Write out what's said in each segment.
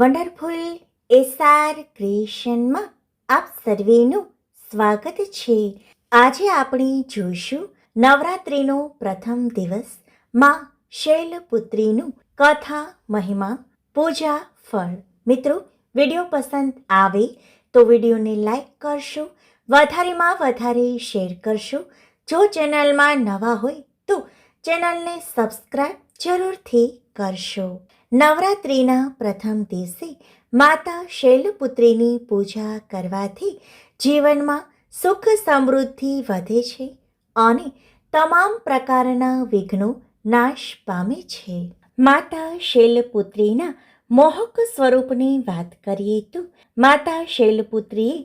Wonderful SR ક્રિએશનમાં આપ સર્વેનું સ્વાગત છે. આજે આપણે જોઈશું નવરાત્રિનો પ્રથમ દિવસ, માં શૈલપુત્રીનું કથા મહિમા, પૂજા ફળ. મિત્રો, વીડિયો પસંદ આવે તો વિડીયોને લાઈક કરશો, વધારેમાં વધારે શેર કરશો. જો ચેનલમાં નવા હોય તો ચેનલને સબસ્ક્રાઈબ જરૂરથી કરશો. નવરાત્રિના પ્રથમ દિવસે માતા શૈલપુત્રીની પૂજા કરવાથી જીવનમાં સુખ સમૃદ્ધિ વધે છે અને તમામ પ્રકારના વિઘ્નો નાશ પામે છે. માતા શૈલપુત્રીના મોહક સ્વરૂપની વાત કરીએ તો માતા શૈલપુત્રીએ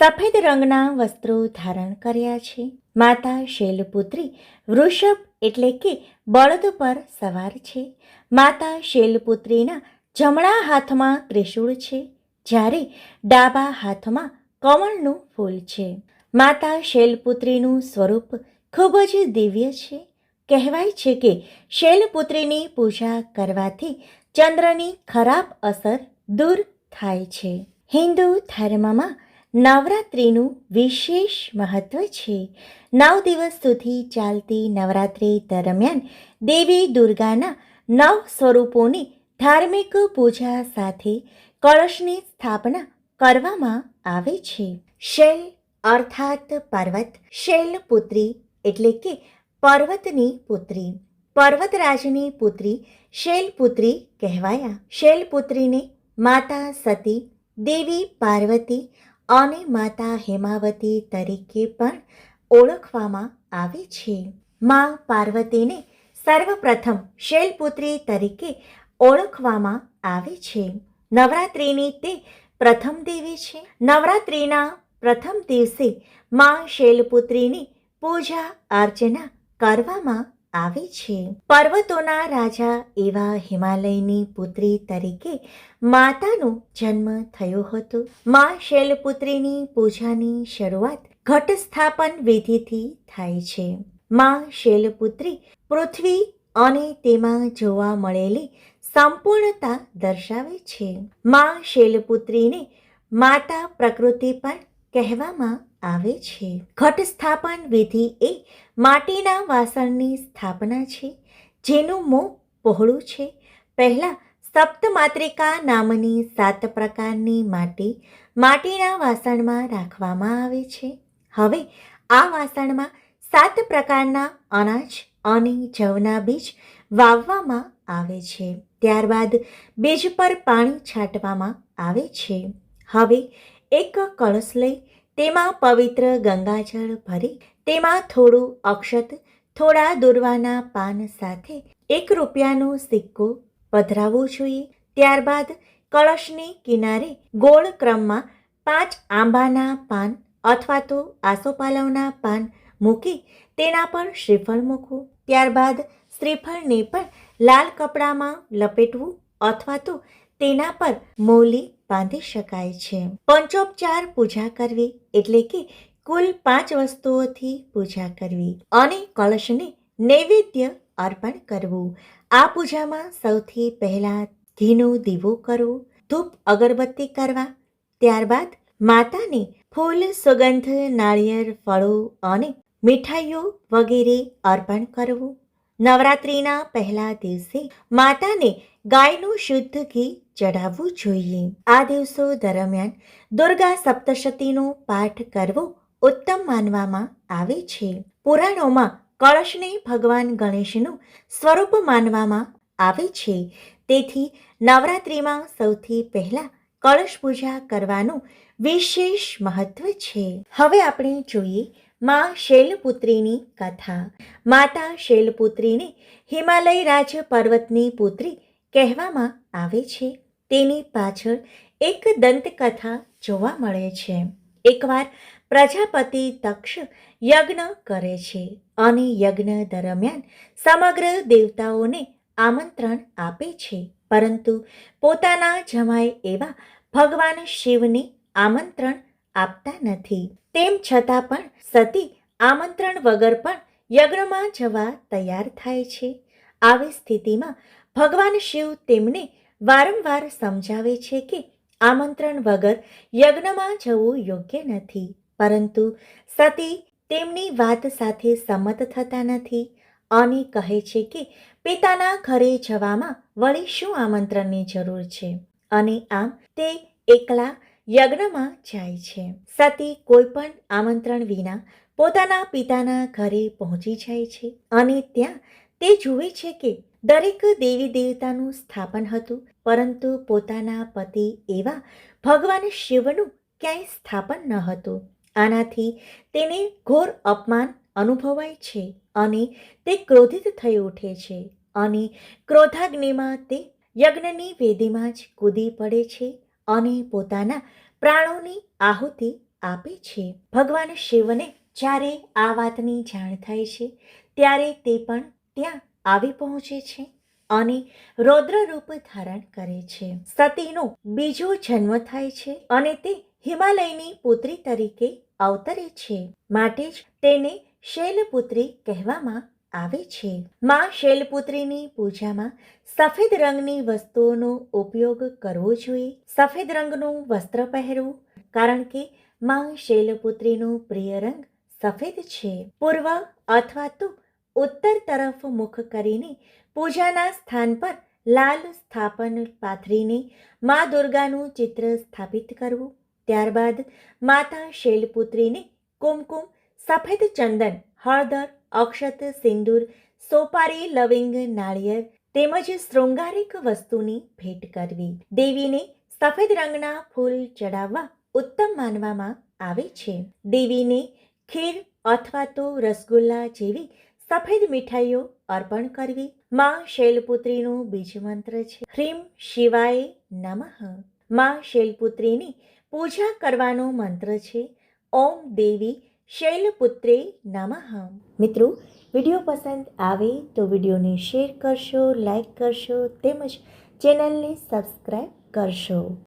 સફેદ રંગના વસ્ત્રો ધારણ કર્યા છે. માતા શૈલપુત્રી વૃષભ એટલે કે બળદ પર સવાર છે. માતા શૈલપુત્રીના જમણા હાથમાં ત્રિશૂળ છે, જ્યારે ડાબા હાથમાં કમળનું ફૂલ છે. માતા શૈલપુત્રીનું સ્વરૂપ ખૂબ જ દિવ્ય છે. કહેવાય છે કે શૈલપુત્રીની પૂજા કરવાથી ચંદ્રની ખરાબ અસર દૂર થાય છે. હિન્દુ ધર્મમાં નવરાત્રિનું વિશેષ મહત્વ છે. નવ દિવસ સુધી ચાલતી નવરાત્રિ દરમિયાન દેવી દુર્ગાના નવ સ્વરૂપોની ધાર્મિક પૂજા સાથે કળશની સ્થાપના કરવામાં આવે છે. શૈલ અર્થાત પર્વત શૈલપુત્રી એટલે કે પર્વતની પુત્રી. પર્વતરાજની પુત્રી શૈલપુત્રી કહેવાયા. શૈલપુત્રીને માતા સતી, દેવી પાર્વતી અને માતા હેમાવતી તરીકે પણ ઓળખવામાં આવે છે. મા પાર્વતીને સર્વપ્રથમ શૈલપુત્રી તરીકે ઓળખવામાં આવે છે. નવરાત્રિની તે પ્રથમ દેવી છે. નવરાત્રિના પ્રથમ દિવસે મા શૈલપુત્રીની પૂજા અર્ચના કરવામાં આવે છે. પર્વતોના રાજા એવા હિમાલયની પુત્રી તરીકે માતાનો જન્મ થયો હતો. મા શૈલપુત્રીની પૂજાની શરૂઆત ઘટ સ્થાપન વિધિથી થાય છે. મા શૈલપુત્રી પૃથ્વી અને તેમાં જોવા મળેલી સંપૂર્ણતા દર્શાવે છે. મા શૈલપુત્રીને માતા પ્રકૃતિ પણ કહેવામાં આવે છે. ઘટ સ્થાપન વિધિ એ માટીના વાસણની સ્થાપના છે, જેનું મોં પહોળું છે. પહેલાં સપ્તમાત્રિકા નામની સાત પ્રકારની માટી માટીના વાસણમાં રાખવામાં આવે છે. હવે આ વાસણમાં સાત પ્રકારના અનાજ અને જવના બીજ વાવવામાં આવે છે. ત્યારબાદ બીજ પર પાણી છાંટવામાં આવે છે. હવે એક કળશ લઈ તેમાં પવિત્ર ગંગાજળ ભરી તેમાં થોડું અક્ષત, થોડા દુર્વાના પાન સાથે એક રૂપિયાનો સિક્કો પધરાવવો જોઈએ. ત્યારબાદ કળશની કિનારે ગોળ ક્રમમાં પાંચ આંબાના પાન અથવા તો આસોપાલવના પાન મૂકી તેના પર શ્રીફળ મૂકવું. ત્યારબાદ શ્રીફળને પણ લાલ કપડામાં લપેટવું અથવા તો તેના પર મોલી બાંધી શકાય છે. પંચોપચાર પૂજા કરવી એટલે કે કુલ પાંચ વસ્તુઓથી પૂજા કરવી અને કળશને નૈવેદ્ય અર્પણ કરવું. આ પૂજામાં સૌથી પહેલા ઘીનો દીવો કરવો, ધૂપ અગરબત્તી કરવા, ત્યારબાદ માતાને ફૂલ સુગંધ, નાળિયેર, ફળો અને મીઠાઈઓ વગેરે અર્પણ કરવું. નવરાત્રિના પહેલા દિવસે માતાને ગાયનું શુદ્ધ ઘી ચઢાવવું જોઈએ. આ દિવસો દરમિયાન દુર્ગા સપ્તશતીનો પાઠ કરવો ઉત્તમ માનવામાં આવે છે. પુરાણોમાં કળશને ભગવાન ગણેશનું સ્વરૂપ માનવામાં આવે છે. તેથી નવરાત્રિમાં સૌથી પહેલા કળશ પૂજા કરવાનું વિશેષ મહત્વ છે. હવે આપણે જોઈએ મા શૈલપુત્રીની કથા. માતા શૈલપુત્રીને હિમાલય રાજ પર્વતની પુત્રી કહેવામાં આવે છે. તેની પાછળ એક દંતકથા જોવા મળે છે. એકવાર પ્રજાપતિ તક્ષ યજ્ઞ કરે છે અને યજ્ઞ દરમિયાન સમગ્ર દેવતાઓને આમંત્રણ આપે છે. પરંતુ પોતાના જમાય એવા ભગવાન શિવને આમંત્રણ આપતા નથી. તેમ છતાં પણ સતી આમંત્રણ વગર પણ યજ્ઞમાં જવા તૈયાર થાય છે. આવી સ્થિતિમાં ભગવાન શિવ તેમને વારંવાર સમજાવે છે કે આમંત્રણ વગર યજ્ઞમાં જવું યોગ્ય નથી. પરંતુ સતી તેમની વાત સાથે સંમત થતા નથી. અને કહે છે કે પિતાના ઘરે જવામાં વળી શું આમંત્રણની જરૂર છે? અને આમ તે એકલા યજ્ઞમાં જાય છે. સતી કોઈ પણ આમંત્રણ વિના પોતાના પિતાના ઘરે પહોંચી જાય છે. અને ત્યાં તે જુએ છે કે દરેક દેવી દેવતાનું સ્થાપન હતું, પરંતુ પોતાના પતિ એવા ભગવાન શિવનું ક્યાંય સ્થાપન ન હતું. આનાથી તેને ઘોર અપમાન અનુભવાય છે અને તે ક્રોધિત થઈ ઉઠે છે અને ક્રોધાગ્નિમાં તે યજ્ઞની વેદીમાં જ કૂદી પડે છે અને પોતાના પ્રાણોની આહુતિ આપે છે. ભગવાન શિવને જ્યારે આ વાતની જાણ થાય છે, ત્યારે તે પણ ત્યાં આવી પહોંચે છે અને રૌદ્ર રૂપ ધારણ કરે છે. સતીનો બીજો જન્મ થાય છે અને તે હિમાલયની પુત્રી તરીકે અવતરે છે. માટે જ તેને શૈલપુત્રી કહેવામાં આવે છે. માં શૈલપુત્રીની પૂજામાં સફેદ રંગની વસ્તુઓનો ઉપયોગ કરવો જોઈએ. સફેદ રંગનું વસ્ત્ર પહેરવું, કારણ કે માં શૈલપુત્રીનો પ્રિય રંગ સફેદ છે. પૂર્વ અથવા તો ઉત્તર તરફ મુખ કરીને પૂજાના સ્થાન પર લાલ સ્થાપન પાથરીને મા દુર્ગાનું ચિત્ર સ્થાપિત કરવું. ત્યારબાદ માતા શૈલપુત્રીને કુમકુમ, સફેદ ચંદન, હળદર, અક્ષત સિંદૂર, સોપારી, લવિંગ નાળિયેર તેમજ શૃંગારિક વસ્તુની ભેટ કરવી. દેવીને સફેદ રંગના ફૂલ ચડાવવા ઉત્તમ માનવામાં આવે છે. દેવીને ખીર અથવા તો રસગુલ્લા જેવી સફેદ મીઠાઈઓ અર્પણ કરવી. માં શૈલપુત્રીનો બીજ મંત્ર છે. હ્રીમ શિવાય નમઃ. માં શૈલપુત્રીની પૂજા કરવાનો મંત્ર છે. ઓમ દેવી શૈલપુત્રે નમઃ. મિત્રો, વીડિયો પસંદ આવે તો વિડીયોને શેર કરશો, લાઈક કરશો તેમજ ચેનલને સબસ્ક્રાઈબ કરશો.